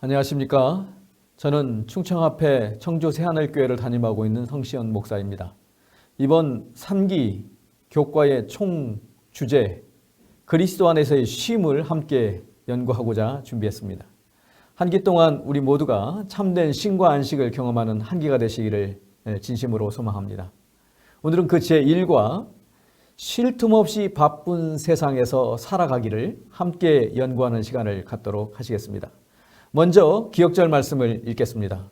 안녕하십니까. 저는 충청 앞에 청주 새하늘교회를 담임하고 있는 성시현 목사입니다. 이번 3기 교과의 총 주제 그리스도 안에서의 쉼을 함께 연구하고자 준비했습니다. 한 기 동안 우리 모두가 참된 쉼과 안식을 경험하는 한 기가 되시기를 진심으로 소망합니다. 오늘은 그 제1과 쉴 틈 없이 바쁜 세상에서 살아가기를 함께 연구하는 시간을 갖도록 하시겠습니다. 먼저 기억절 말씀을 읽겠습니다.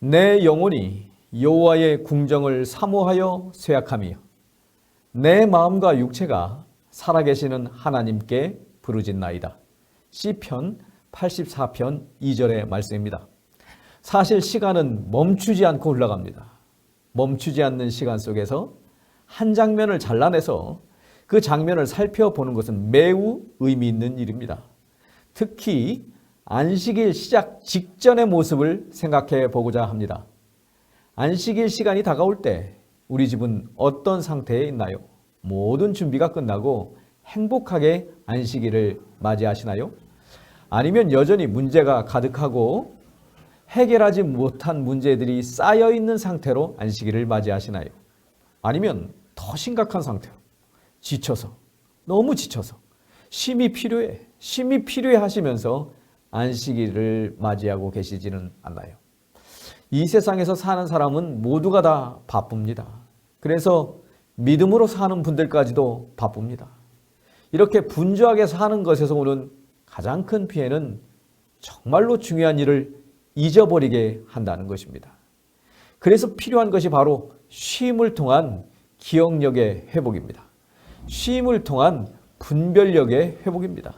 내 영혼이 여호와의 궁정을 사모하여 쇠약하며 내 마음과 육체가 살아계시는 하나님께 부르짖나이다. 시편 84편 2절의 말씀입니다. 사실 시간은 멈추지 않고 흘러갑니다. 멈추지 않는 시간 속에서 한 장면을 잘라내서 그 장면을 살펴보는 것은 매우 의미 있는 일입니다. 특히 안식일 시작 직전의 모습을 생각해 보고자 합니다. 안식일 시간이 다가올 때 우리 집은 어떤 상태에 있나요? 모든 준비가 끝나고 행복하게 안식일을 맞이하시나요? 아니면 여전히 문제가 가득하고 해결하지 못한 문제들이 쌓여 있는 상태로 안식일을 맞이하시나요? 아니면 더 심각한 상태로 지쳐서 너무 지쳐서 쉼이 필요해 쉼이 필요해 하시면서 안식일을 맞이하고 계시지는 않나요? 이 세상에서 사는 사람은 모두가 다 바쁩니다. 그래서 믿음으로 사는 분들까지도 바쁩니다. 이렇게 분주하게 사는 것에서 오는 가장 큰 피해는 정말로 중요한 일을 잊어버리게 한다는 것입니다. 그래서 필요한 것이 바로 쉼을 통한 기억력의 회복입니다. 쉼을 통한 분별력의 회복입니다.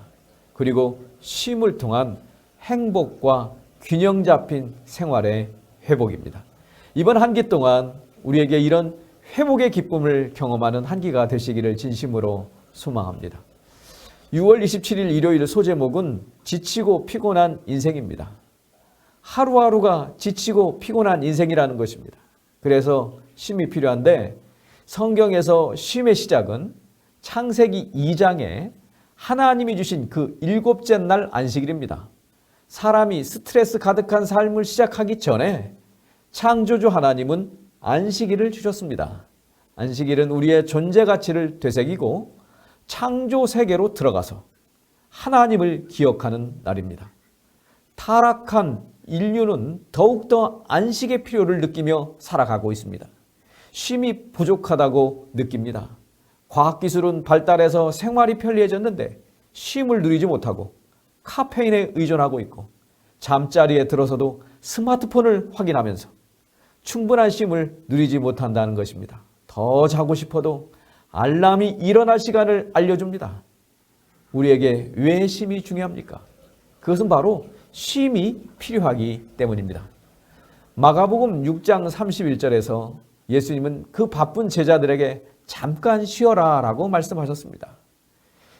그리고 쉼을 통한 행복과 균형 잡힌 생활의 회복입니다. 이번 한 기 동안 우리에게 이런 회복의 기쁨을 경험하는 한 기가 되시기를 진심으로 소망합니다. 6월 27일 일요일 소제목은 지치고 피곤한 인생입니다. 하루하루가 지치고 피곤한 인생이라는 것입니다. 그래서 쉼이 필요한데 성경에서 쉼의 시작은 창세기 2장에 하나님이 주신 그 일곱째 날 안식일입니다. 사람이 스트레스 가득한 삶을 시작하기 전에 창조주 하나님은 안식일을 주셨습니다. 안식일은 우리의 존재 가치를 되새기고 창조 세계로 들어가서 하나님을 기억하는 날입니다. 타락한 인류는 더욱더 안식의 필요를 느끼며 살아가고 있습니다. 쉼이 부족하다고 느낍니다. 과학기술은 발달해서 생활이 편리해졌는데 쉼을 누리지 못하고 카페인에 의존하고 있고 잠자리에 들어서도 스마트폰을 확인하면서 충분한 쉼을 누리지 못한다는 것입니다. 더 자고 싶어도 알람이 일어날 시간을 알려줍니다. 우리에게 왜 쉼이 중요합니까? 그것은 바로 쉼이 필요하기 때문입니다. 마가복음 6장 31절에서 예수님은 그 바쁜 제자들에게 잠깐 쉬어라 라고 말씀하셨습니다.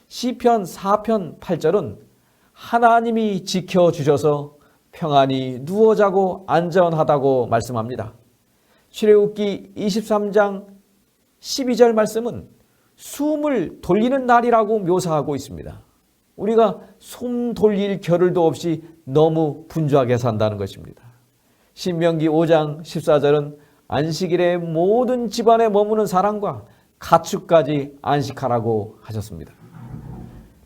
시편 4편 8절은 하나님이 지켜주셔서 평안히 누워 자고 안전하다고 말씀합니다. 출애굽기 23장 12절 말씀은 숨을 돌리는 날이라고 묘사하고 있습니다. 우리가 숨 돌릴 겨를도 없이 너무 분주하게 산다는 것입니다. 신명기 5장 14절은 안식일에 모든 집안에 머무는 사람과 가축까지 안식하라고 하셨습니다.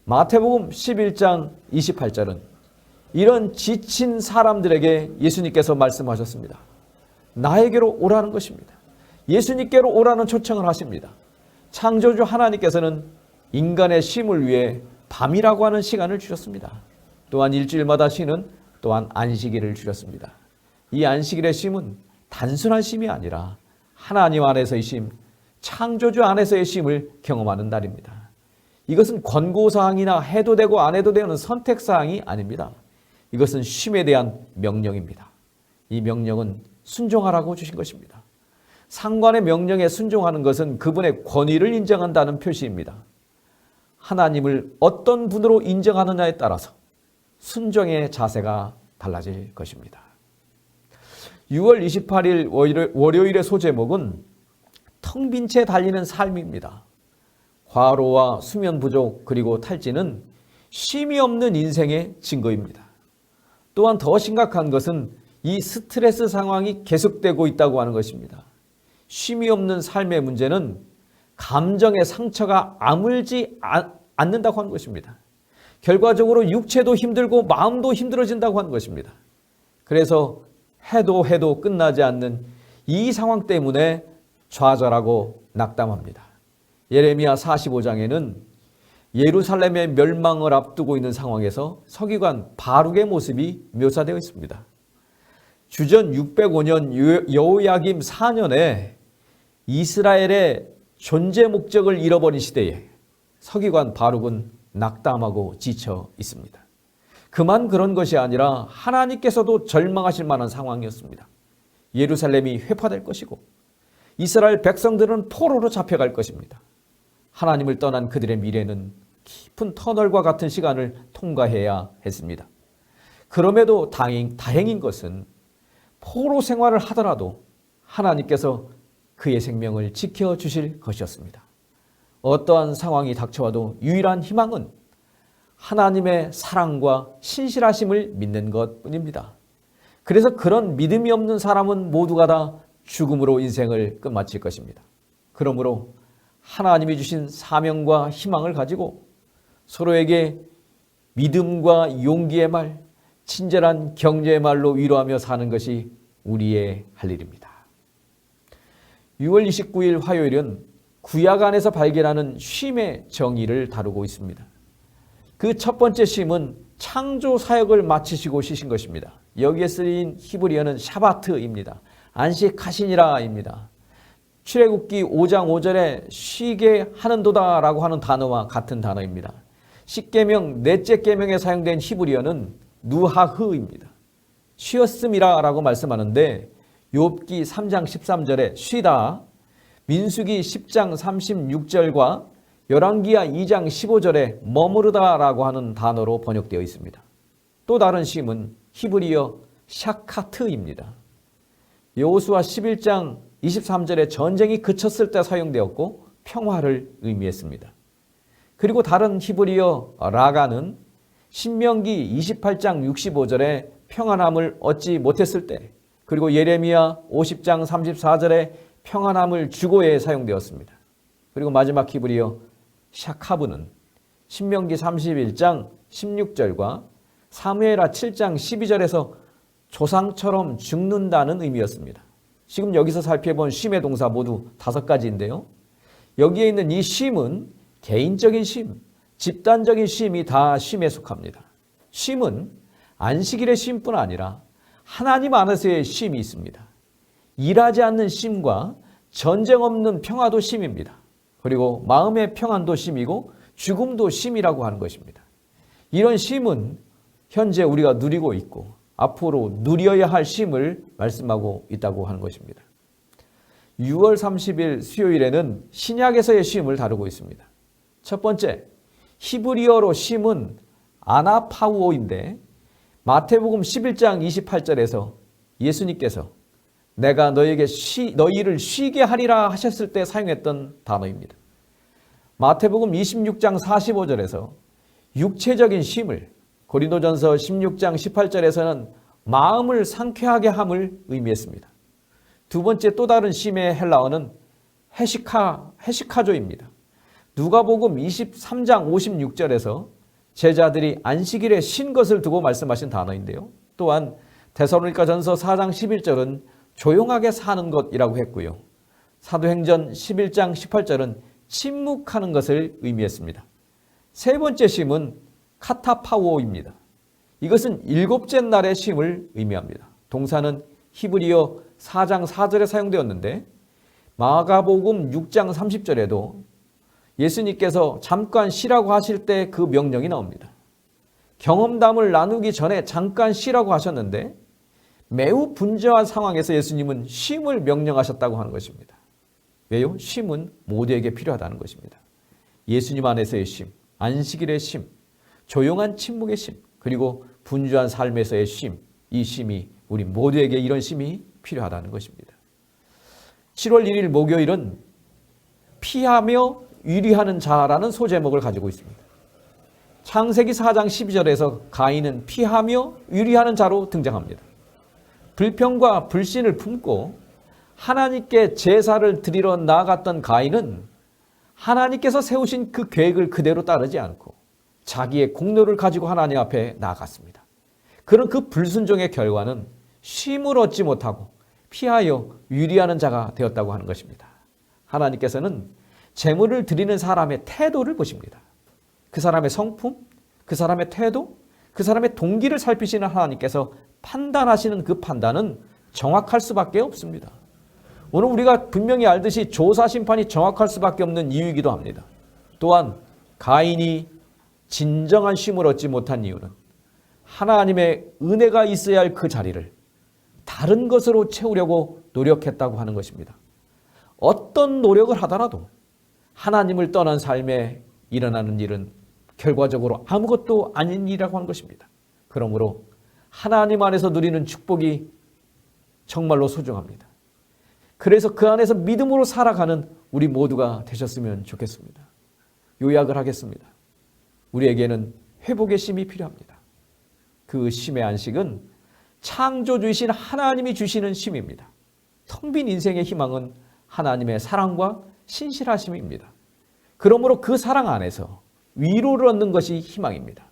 마태복음 11장 28절은 이런 지친 사람들에게 예수님께서 말씀하셨습니다. 나에게로 오라는 것입니다. 예수님께로 오라는 초청을 하십니다. 창조주 하나님께서는 인간의 쉼을 위해 밤이라고 하는 시간을 주셨습니다. 또한 일주일마다 쉬는 또한 안식일을 주셨습니다. 이 안식일의 쉼은 단순한 쉼이 아니라 하나님 안에서의 쉼, 창조주 안에서의 쉼을 경험하는 날입니다. 이것은 권고사항이나 해도 되고 안 해도 되는 선택사항이 아닙니다. 이것은 쉼에 대한 명령입니다. 이 명령은 순종하라고 주신 것입니다. 상관의 명령에 순종하는 것은 그분의 권위를 인정한다는 표시입니다. 하나님을 어떤 분으로 인정하느냐에 따라서 순종의 자세가 달라질 것입니다. 6월 28일 월요일의 소제목은 텅 빈 채 달리는 삶입니다. 과로와 수면 부족 그리고 탈진은 쉼이 없는 인생의 증거입니다. 또한 더 심각한 것은 이 스트레스 상황이 계속되고 있다고 하는 것입니다. 쉼이 없는 삶의 문제는 감정의 상처가 아물지 않는다고 하는 것입니다. 결과적으로 육체도 힘들고 마음도 힘들어진다고 하는 것입니다. 그래서 해도 해도 끝나지 않는 이 상황 때문에 좌절하고 낙담합니다. 예레미야 45장에는 예루살렘의 멸망을 앞두고 있는 상황에서 서기관 바룩의 모습이 묘사되어 있습니다. 주전 605년 여호야김 4년에 이스라엘의 존재 목적을 잃어버린 시대에 서기관 바룩은 낙담하고 지쳐 있습니다. 그만 그런 것이 아니라 하나님께서도 절망하실 만한 상황이었습니다. 예루살렘이 회파될 것이고 이스라엘 백성들은 포로로 잡혀갈 것입니다. 하나님을 떠난 그들의 미래는 깊은 터널과 같은 시간을 통과해야 했습니다. 그럼에도 다행, 다행인 것은 포로 생활을 하더라도 하나님께서 그의 생명을 지켜주실 것이었습니다. 어떠한 상황이 닥쳐와도 유일한 희망은 하나님의 사랑과 신실하심을 믿는 것 뿐입니다. 그래서 그런 믿음이 없는 사람은 모두가 다 죽음으로 인생을 끝마칠 것입니다. 그러므로 하나님이 주신 사명과 희망을 가지고 서로에게 믿음과 용기의 말, 친절한 경제의 말로 위로하며 사는 것이 우리의 할 일입니다. 6월 29일 화요일은 구약 안에서 발견하는 쉼의 정의를 다루고 있습니다. 그 첫 번째 쉼은 창조 사역을 마치시고 쉬신 것입니다. 여기에 쓰인 히브리어는 샤바트입니다. 안식하시니라입니다. 출애굽기 5장 5절에 쉬게 하는도다라고 하는 단어와 같은 단어입니다. 십계명 넷째 계명에 사용된 히브리어는 누하흐입니다. 쉬었음이라라고 말씀하는데 욥기 3장 13절에 쉬다 민수기 10장 36절과 열왕기하 2장 15절에 머무르다라고 하는 단어로 번역되어 있습니다. 또 다른 쉼은 히브리어 샤카트입니다. 여호수아 11장 23절에 전쟁이 그쳤을 때 사용되었고 평화를 의미했습니다. 그리고 다른 히브리어 라가는 신명기 28장 65절에 평안함을 얻지 못했을 때 그리고 예레미야 50장 34절에 평안함을 주고에 사용되었습니다. 그리고 마지막 히브리어 샤카브는 신명기 31장 16절과 사무엘하 7장 12절에서 조상처럼 죽는다는 의미였습니다. 지금 여기서 살펴본 쉼의 동사 모두 다섯 가지인데요. 여기에 있는 이 쉼은 개인적인 쉼, 집단적인 쉼이 다 쉼에 속합니다. 쉼은 안식일의 쉼뿐 아니라 하나님 안에서의 쉼이 있습니다. 일하지 않는 쉼과 전쟁 없는 평화도 쉼입니다. 그리고 마음의 평안도 쉼이고 죽음도 쉼이라고 하는 것입니다. 이런 쉼은 현재 우리가 누리고 있고 앞으로 누려야 할 쉼을 말씀하고 있다고 하는 것입니다. 6월 30일 수요일에는 신약에서의 쉼을 다루고 있습니다. 첫 번째, 히브리어로 쉼은 아나파우오인데 마태복음 11장 28절에서 예수님께서 내가 너에게 쉬, 너희를 쉬게 하리라 하셨을 때 사용했던 단어입니다. 마태복음 26장 45절에서 육체적인 쉼을 고린도전서 16장 18절에서는 마음을 상쾌하게 함을 의미했습니다. 두 번째 또 다른 쉼의 헬라어는 헤시카, 헤시카조입니다. 누가복음 23장 56절에서 제자들이 안식일에 쉰 것을 두고 말씀하신 단어인데요. 또한 데살로니가 전서 4장 11절은 조용하게 사는 것이라고 했고요. 사도행전 11장 18절은 침묵하는 것을 의미했습니다. 세 번째 쉼은 카타파오입니다. 이것은 일곱째 날의 쉼을 의미합니다. 동사는 히브리어 4장 4절에 사용되었는데 마가복음 6장 30절에도 예수님께서 잠깐 쉬라고 하실 때 그 명령이 나옵니다. 경험담을 나누기 전에 잠깐 쉬라고 하셨는데 매우 분주한 상황에서 예수님은 쉼을 명령하셨다고 하는 것입니다. 왜요? 쉼은 모두에게 필요하다는 것입니다. 예수님 안에서의 쉼, 안식일의 쉼, 조용한 침묵의 쉼, 그리고 분주한 삶에서의 쉼, 이 쉼이 우리 모두에게 이런 쉼이 필요하다는 것입니다. 7월 1일 목요일은 피하며 위리하는 자라는 소제목을 가지고 있습니다. 창세기 4장 12절에서 가인은 피하며 위리하는 자로 등장합니다. 불평과 불신을 품고 하나님께 제사를 드리러 나아갔던 가인은 하나님께서 세우신 그 계획을 그대로 따르지 않고 자기의 공로를 가지고 하나님 앞에 나아갔습니다. 그런 그 불순종의 결과는 쉼을 얻지 못하고 피하여 유리하는 자가 되었다고 하는 것입니다. 하나님께서는 재물을 드리는 사람의 태도를 보십니다. 그 사람의 성품, 그 사람의 태도, 그 사람의 동기를 살피시는 하나님께서 판단하시는 그 판단은 정확할 수밖에 없습니다. 오늘 우리가 분명히 알듯이 조사 심판이 정확할 수밖에 없는 이유이기도 합니다. 또한 가인이 진정한 쉼을 얻지 못한 이유는 하나님의 은혜가 있어야 할 그 자리를 다른 것으로 채우려고 노력했다고 하는 것입니다. 어떤 노력을 하더라도 하나님을 떠난 삶에 일어나는 일은 결과적으로 아무것도 아닌 일이라고 하는 것입니다. 그러므로 하나님 안에서 누리는 축복이 정말로 소중합니다. 그래서 그 안에서 믿음으로 살아가는 우리 모두가 되셨으면 좋겠습니다. 요약을 하겠습니다. 우리에게는 회복의 심이 필요합니다. 그 심의 안식은 창조주이신 하나님이 주시는 심입니다. 텅 빈 인생의 희망은 하나님의 사랑과 신실하심입니다. 그러므로 그 사랑 안에서 위로를 얻는 것이 희망입니다.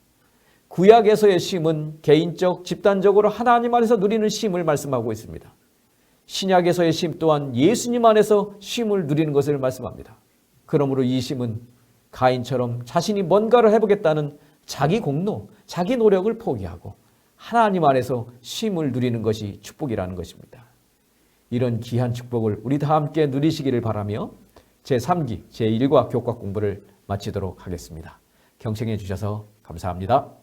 구약에서의 쉼은 개인적, 집단적으로 하나님 안에서 누리는 쉼을 말씀하고 있습니다. 신약에서의 쉼 또한 예수님 안에서 쉼을 누리는 것을 말씀합니다. 그러므로 이 쉼은 가인처럼 자신이 뭔가를 해보겠다는 자기 공로, 자기 노력을 포기하고 하나님 안에서 쉼을 누리는 것이 축복이라는 것입니다. 이런 귀한 축복을 우리 다 함께 누리시기를 바라며 제3기 제1과 교과 공부를 마치도록 하겠습니다. 경청해 주셔서 감사합니다.